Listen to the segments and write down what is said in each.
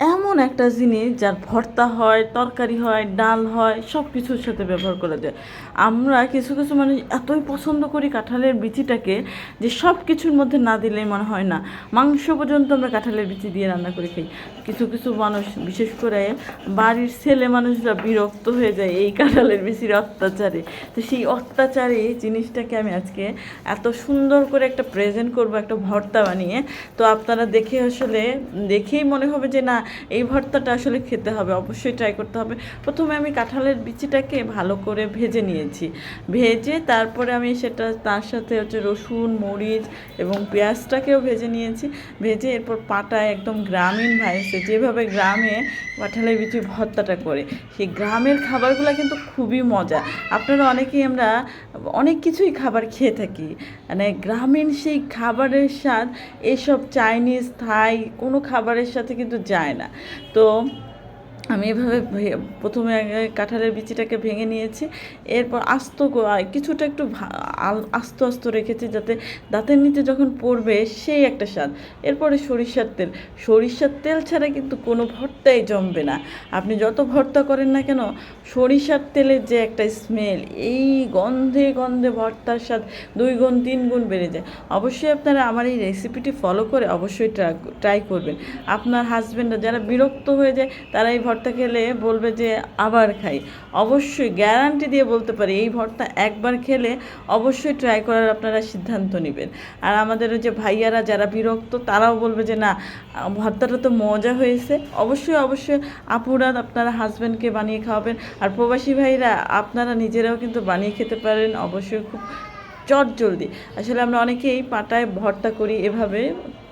এমন একটা জিনিস যার ভর্তা হয়, তরকারি হয়, ডাল হয় সব কিছুর সাথে ব্যবহার করা যায়। আমরা কিছু কিছু মানুষ এতই পছন্দ করি কাঁঠালের বিচিটাকে যে সব কিছুর মধ্যে না দিলে মনে হয় না। মাংস পর্যন্ত আমরা কাঁঠালের বিচি দিয়ে রান্না করে খাই। কিছু কিছু মানুষ, বিশেষ করে বাড়ির ছেলে মানুষরা বিরক্ত হয়ে যায় এই কাঁঠালের বিচির অত্যাচারে। তো সেই অত্যাচারে জিনিসটাকে আমি আজকে এত সুন্দর করে একটা প্রেজেন্ট করব, একটা ভর্তা বানিয়ে। তো আপনারা দেখে আসলে, দেখেই মনে হবে যে না এই ভর্তাটা আসলে খেতে হবে, অবশ্যই ট্রাই করতে হবে। প্রথমে আমি কাঁঠালের বিচিটাকে ভালো করে ভেজে নিয়েছি। ভেজে তারপরে আমি সেটা, তার সাথে হচ্ছে রসুন, মরিচ এবং পেঁয়াজটাকেও ভেজে নিয়েছি। ভেজে এরপর পাটায় একদম গ্রামীণ ভাইসে যেভাবে গ্রামে কাঁঠালের বিচি ভর্তাটা করে, সেই গ্রামের খাবারগুলো কিন্তু খুবই মজা। আপনারা অনেকেই আমরা অনেক কিছুই খাবার খেয়ে থাকি মানে গ্রামীণ সেই খাবারের স্বাদ, এসব চাইনিজ থাই কোনো খাবারের সাথে কিন্তু যায় না। তো আমি এভাবে প্রথমে কাঁঠালের বিচিটাকে ভেঙে নিয়েছি, এরপর আস্ত কিছুটা একটু আস্ত আস্ত রেখেছি যাতে দাঁতের নিচে যখন পড়বে সেই একটা স্বাদ। এরপরে সরিষার তেল। সরিষার তেল ছাড়া কিন্তু কোনো ভর্তাই জমবে না। আপনি যত ভর্তা করেন না কেন, সরিষার তেলের যে একটা স্মেল এই গন্ধে গন্ধে ভর্তার স্বাদ দুই গুণ, তিন গুণ বেড়ে যায়। অবশ্যই আপনারা আমার এই রেসিপিটি ফলো করে অবশ্যই ট্রাই করবেন। আপনার হাজব্যান্ডরা যারা বিরক্ত হয়ে যায়, তারা এই ভর্তা খেলে বলবে যে আবার খাই। অবশ্যই গ্যারান্টি দিয়ে বলতে পারি, এই ভর্তা একবার খেলে অবশ্যই ট্রাই করার আপনারা সিদ্ধান্ত নেবেন। আর আমাদের ওই যে ভাইয়ারা যারা বিরক্ত, তারাও বলবে যে না, ভর্তাটা তো মজা হয়েছে। অবশ্যই অবশ্যই আপুরা আপনারা হাজব্যান্ডকে বানিয়ে খাওয়াবেন। আর প্রবাসী ভাইরা, আপনারা নিজেরাও কিন্তু বানিয়ে খেতে পারেন। অবশ্যই খুব চট জলদি আসলে আমরা অনেকেই পাটায় ভর্তা করি এভাবে।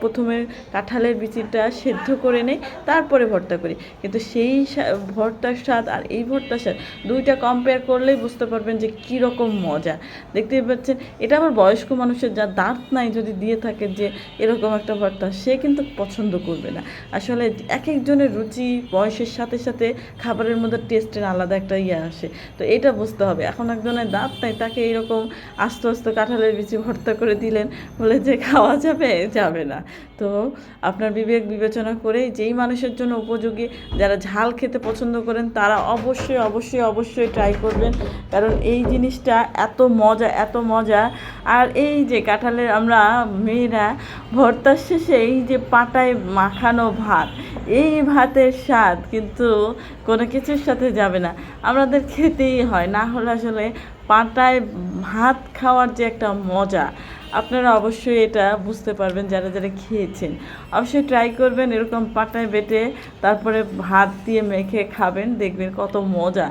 প্রথমে কাঁঠালের বিচিটা সেদ্ধ করে নেই, তারপরে ভর্তা করি। কিন্তু সেই ভর্তার স্বাদ আর এই ভর্তার স্বাদ দুইটা কম্পেয়ার করলেই বুঝতে পারবেন যে কী রকম মজা। দেখতেই পাচ্ছেন, এটা আবার বয়স্ক মানুষের যা দাঁত নাই যদি দিয়ে থাকে যে এরকম একটা ভর্তা, সে কিন্তু পছন্দ করবে না। আসলে এক একজনের রুচি, বয়সের সাথে সাথে খাবারের মধ্যে টেস্টের আলাদা একটা ইয়ে আসে। তো এটা বুঝতে হবে। এখন একজনের দাঁত নাই, তাকে এরকম আস্তে আস্তে কাঁঠালের বিচি ভর্তা করে দিলেন বলে যে খাওয়া যাবে যাবে না। তো আপনার বিবেক বিবেচনা করে যেই মানুষের জন্য উপযোগী, যারা ঝাল খেতে পছন্দ করেন, তারা অবশ্যই অবশ্যই অবশ্যই ট্রাই করবেন। কারণ এই জিনিসটা এত মজা এত মজা। আর এই যে কাঁঠালের আমরা মেয়েরা, ভর্তার শেষে এই যে পাটায় মাখানো ভাত, এই ভাতের স্বাদ কিন্তু কোনো কিছুর সাথে যাবে না। আমাদের খেতেই হয়, না হলে আসলে পাটায় ভাত খাওয়ার যে একটা মজা, আপনারা অবশ্যই এটা বুঝতে পারবেন যারা যারা খেয়েছেন। অবশ্যই ট্রাই করবেন, এরকম পাটায় বেটে তারপরে ভাত দিয়ে মেখে খাবেন, দেখবেন কত মজা।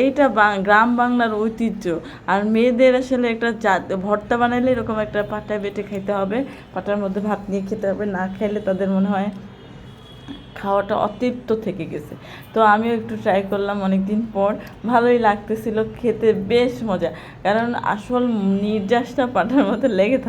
এইটা গ্রাম বাংলার ঐতিহ্য। আর মেয়েদের আসলে একটা ভর্তা বানাইলে এরকম একটা পাটায় বেটে খেতে হবে। পাটার মধ্যে ভাত নিয়ে খেতে হবে, না খেলে তাদের মনে হয় খাওয়াটা অতৃপ্ত থেকে গেছে। তো আমিও একটু ট্রাই করলাম অনেক দিন পর। ভালোই লাগতেছিল, খেতে বেশ মজা। কারণ আসল নির্যাসটা পাঠার মতো লেগে থাকে।